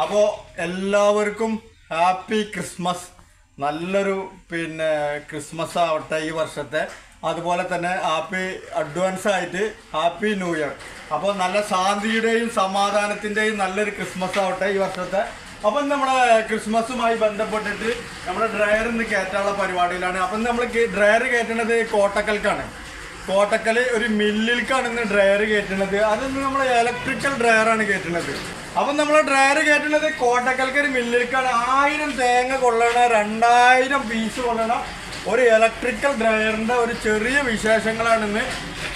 അപ്പോൾ എല്ലാവർക്കും happy Christmas. നല്ലൊരു പിന്നെ ക്രിസ്മസ് ആവട്ടെ ഈ വർഷത്തെ. അതുപോലെ തന്നെ ഹാപ്പി അഡ്വാൻസ് ആയിട്ട് ഹാപ്പി ന്യൂ ഇയർ. അപ്പോൾ നല്ല ശാന്തിയുടെയും സമാധാനത്തിന്റെയും നല്ലൊരു ക്രിസ്മസ് ആവട്ടെ ഈ വർഷത്തെ. അപ്പം നമ്മൾ ക്രിസ്മസുമായി ബന്ധപ്പെട്ടിട്ട് നമ്മുടെ ഡ്രയർ ഇന്ന് കയറ്റാനുള്ള പരിപാടിയിലാണ്. അപ്പം നമ്മൾ ഡ്രയർ കയറ്റുന്നത് കോട്ടക്കൽക്കാണ്. കോട്ടക്കൽ ഒരു മില്ലിൽക്കാണ് ഇന്ന് ഡ്രയർ കയറ്റുന്നത്. അതിന്ന് നമ്മൾ ഇലക്ട്രിക്കൽ ഡ്രയറാണ് കയറ്റുന്നത്. അപ്പം നമ്മളെ ഡ്രയർ കയറ്റുന്നത് കോട്ടക്കൽക്കരി മില്ലിലേക്കാണ് ആയിരം തേങ്ങ കൊള്ളണ രണ്ടായിരം പീസ് കൊള്ളണ ഒരു ഇലക്ട്രിക്കൽ ഡ്രയറിന്റെ ഒരു ചെറിയ വിശേഷങ്ങളാണ് ഇന്ന്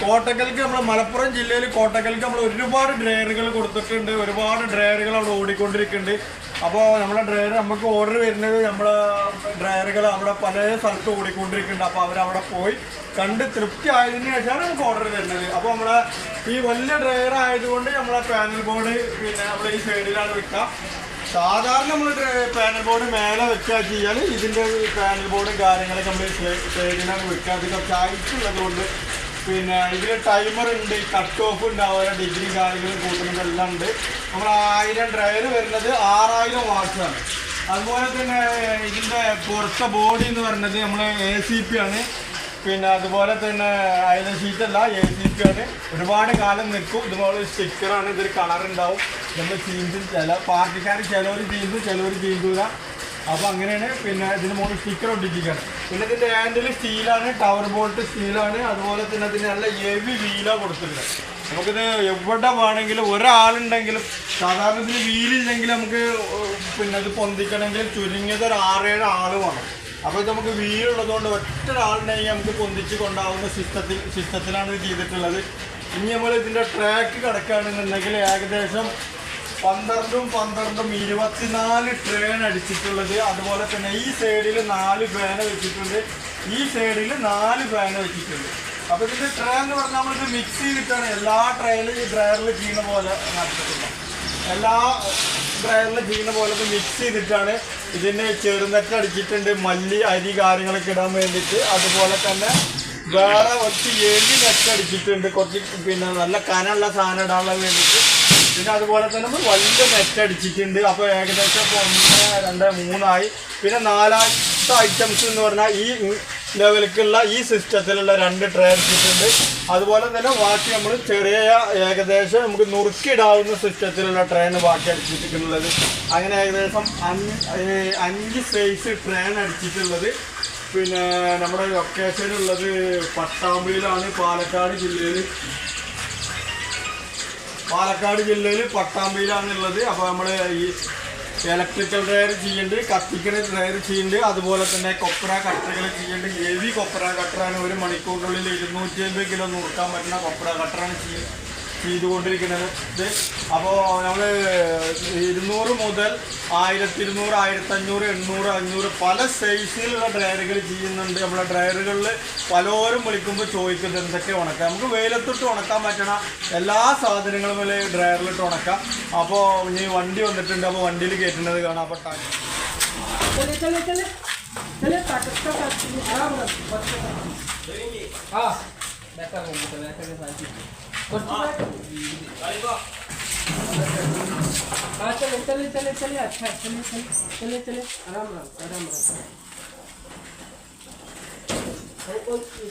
കോട്ടക്കൽക്ക് നമ്മൾ മലപ്പുറം ജില്ലയിൽ കോട്ടക്കൽക്ക് നമ്മൾ ഒരുപാട് ഡ്രയറുകൾ കൊടുത്തിട്ടുണ്ട്. ഒരുപാട് ഡ്രയറുകൾ അവിടെ ഓടിക്കൊണ്ടിരിക്കുന്നുണ്ട്. അപ്പോൾ നമ്മുടെ ഡ്രയർ നമുക്ക് ഓർഡർ വരുന്നത് നമ്മൾ ഡ്രയറുകൾ അവിടെ പല സ്ഥലത്ത് ഓടിക്കൊണ്ടിരിക്കുന്നുണ്ട്. അപ്പോൾ അവരവിടെ പോയി കണ്ട് തൃപ്തി ആയതിനു ശേഷമാണ് നമുക്ക് ഓർഡർ വരുന്നത്. അപ്പോൾ നമ്മളെ ഈ വലിയ ഡ്രയർ ആയതുകൊണ്ട് നമ്മളെ പാനൽ ബോർഡ് പിന്നെ നമ്മുടെ ഈ സൈഡിലാണ് വെക്കുക. സാധാരണ നമ്മൾ പാനൽ ബോർഡ് മേലെ വെച്ചാൽ ചെയ്യാൽ ഇതിന്റെ പാനൽ ബോർഡും കാര്യങ്ങളൊക്കെ നമ്മൾ സൈഡിലാണ് വെക്കുക. അത് കുറച്ച് കൊണ്ട് പിന്നെ ഇതിൽ ടൈമർ ഉണ്ട് കട്ട് ഓഫ് ഉണ്ട് ഡിഗ്രി കാര്യങ്ങൾ കൂട്ടുന്നത് എല്ലാം ഉണ്ട്. നമ്മൾ ആയിരം ഡ്രയർ വരുന്നത് ആറായിരം ആണ്. അതുപോലെ തന്നെ ഇതിന്റെ പുറത്തെ ബോഡി എന്ന് പറയുന്നത് നമ്മൾ എ സി പി ആണ്. പിന്നെ അതുപോലെ തന്നെ അയല ഷീറ്റല്ല എ സി പി ആണ്. ഒരുപാട് കാലം നിൽക്കും. ഇതുപോലെ സ്റ്റിക്കറാണ് ഇതൊരു കളർ ഉണ്ടാവും. നമ്മൾ ചീന്തും ചില പാർട്ടിക്കാർ ചിലവർ ചീന്തും ചിലവർ ചീന്തൂല അപ്പോൾ അങ്ങനെയാണ് പിന്നെ ഇതിന് മുകളിൽ സ്റ്റിക്കർ ഒട്ടിച്ചിരിക്കുകയാണ് പിന്നെ ഇതിന്റെ ഹാൻഡിൽ സ്റ്റീലാണ് ടവർ ബോൾട്ട് സ്റ്റീലാണ് അതുപോലെ തന്നെ ഇതിന് നല്ല ഹെവി വീലാണ് കൊടുത്തിട്ടുണ്ട്. നമുക്കിത് എവിടെ വേണമെങ്കിലും ഒരാളുണ്ടെങ്കിലും സാധാരണ ഇതിന് വീലില്ലെങ്കിൽ നമുക്ക് പിന്നെ ഇത് പൊന്തിക്കണമെങ്കിൽ ചുരുങ്ങിയത് ഒരു ആറേഴ് ആൾ വേണം. അപ്പോൾ ഇത് നമുക്ക് വീലുള്ളതുകൊണ്ട് ഒറ്റ ഒരാളുണ്ടെങ്കിൽ നമുക്ക് പൊന്തിച്ച് കൊണ്ടാവുന്ന സിസ്റ്റത്തിൽ സിസ്റ്റത്തിലാണ് ഇത് ചെയ്തിട്ടുള്ളത്. ഇനി നമ്മൾ ഇതിന്റെ ട്രാക്ക് കിടക്കുകയാണെന്നുണ്ടെങ്കിൽ ഏകദേശം പന്ത്രണ്ടും പന്ത്രണ്ടും ഇരുപത്തിനാല് ട്രെയിൻ അടിച്ചിട്ടുള്ളത്. അതുപോലെ തന്നെ ഈ സൈഡിൽ നാല് ഫാന വെച്ചിട്ടുണ്ട്. ഈ സൈഡിൽ നാല് ഫാന വെച്ചിട്ടുണ്ട്. അപ്പോൾ ഇതിന്റെ ട്രേ എന്ന് പറഞ്ഞാൽ നമ്മളിത് മിക്സ് ചെയ്തിട്ടാണ് എല്ലാ ട്രെയിലും ഈ ഡ്രയറിൽ ചെയ്യുന്ന പോലെ നടത്തിയിട്ടുള്ളത് എല്ലാ ഡ്രയറിൽ ചെയ്യുന്ന പോലെ മിക്സ് ചെയ്തിട്ടാണ് ഇതിന് ചെറുനെറ്റ് അടിച്ചിട്ടുണ്ട്. മല്ലി അരി കാര്യങ്ങളൊക്കെ ഇടാൻ വേണ്ടിയിട്ട്. അതുപോലെ തന്നെ വേറെ കുറച്ച് എലി നെറ്റ് അടിച്ചിട്ടുണ്ട്. കുറച്ച് പിന്നെ നല്ല കനമുള്ള സാധനം ഇടാനുള്ള വേണ്ടിയിട്ട്. പിന്നെ അതുപോലെ തന്നെ നമ്മൾ വലിയ നെറ്റ് അടിച്ചിട്ടുണ്ട്. അപ്പോൾ ഏകദേശം ഇപ്പോൾ ഒന്ന് രണ്ട് മൂന്നായി. പിന്നെ നാലാമത്തെ ഐറ്റംസ് എന്ന് പറഞ്ഞാൽ ഈ ലെവലിലേക്കുള്ള ഈ സിസ്റ്റത്തിലുള്ള രണ്ട് ട്രേ അടിച്ചിട്ടുണ്ട്. അതുപോലെ തന്നെ ബാക്കി നമ്മൾ ചെറിയ ഏകദേശം നമുക്ക് നുറുക്കിടാവുന്ന സിസ്റ്റത്തിലുള്ള ട്രെയിൻ ബാക്കി അടിച്ചിട്ടുള്ളത് അങ്ങനെ ഏകദേശം അഞ്ച് സൈസ് ട്രെയിൻ അടിച്ചിട്ടുള്ളത്. പിന്നെ നമ്മുടെ ലൊക്കേഷനുള്ളത് പട്ടാമ്പിയിലാണ് പാലക്കാട് ജില്ലയിൽ പാലക്കാട് ജില്ലയിൽ പട്ടാമ്പിയിലാണുള്ളത്. അപ്പോൾ നമ്മൾ ഈ ഇലക്ട്രിക്കൽ ഡ്രയർ ചെയ്യുന്നുണ്ട് കത്തിക്കണ ഡ്രയർ ചെയ്യുന്നുണ്ട്. അതുപോലെ തന്നെ കൊപ്ര കട്ടറുകൾ ചെയ്യുന്നുണ്ട്. ഹെവി കൊപ്ര കട്ടറാണ് ഒരു മണിക്കൂറിനുള്ളിൽ ഇരുന്നൂറ്റി അമ്പത് കിലോ നുറുക്കാൻ പറ്റുന്ന കൊപ്ര കട്ടറാണ് ചെയ്യ ചെയ്തുകൊണ്ടിരിക്കുന്നത്. ഇത് അപ്പോൾ നമ്മൾ ഇരുന്നൂറ് മുതൽ ആയിരത്തി ഇരുന്നൂറ് ആയിരത്തഞ്ഞൂറ് എണ്ണൂറ് അഞ്ഞൂറ് പല സൈസിലുള്ള ഡ്രയറുകൾ ചെയ്യുന്നുണ്ട്. നമ്മളെ ഡ്രയറുകളിൽ പലരും വിളിക്കുമ്പോൾ ചോദിക്കുന്നത് എന്തൊക്കെ ഉണക്കാം. നമുക്ക് വെയിലത്തിട്ട് ഉണക്കാൻ പറ്റണ എല്ലാ സാധനങ്ങളും ഡ്രയറിലിട്ട് ഉണക്കാം. അപ്പോൾ ഇനി വണ്ടി വന്നിട്ടുണ്ട്. അപ്പോൾ വണ്ടിയിൽ കയറ്റുന്നത് കാണാം. അപ്പോൾ ടാ- हाँ चले चले चले चले अच्छा चले चले चले चले आराम आराम आराम आराम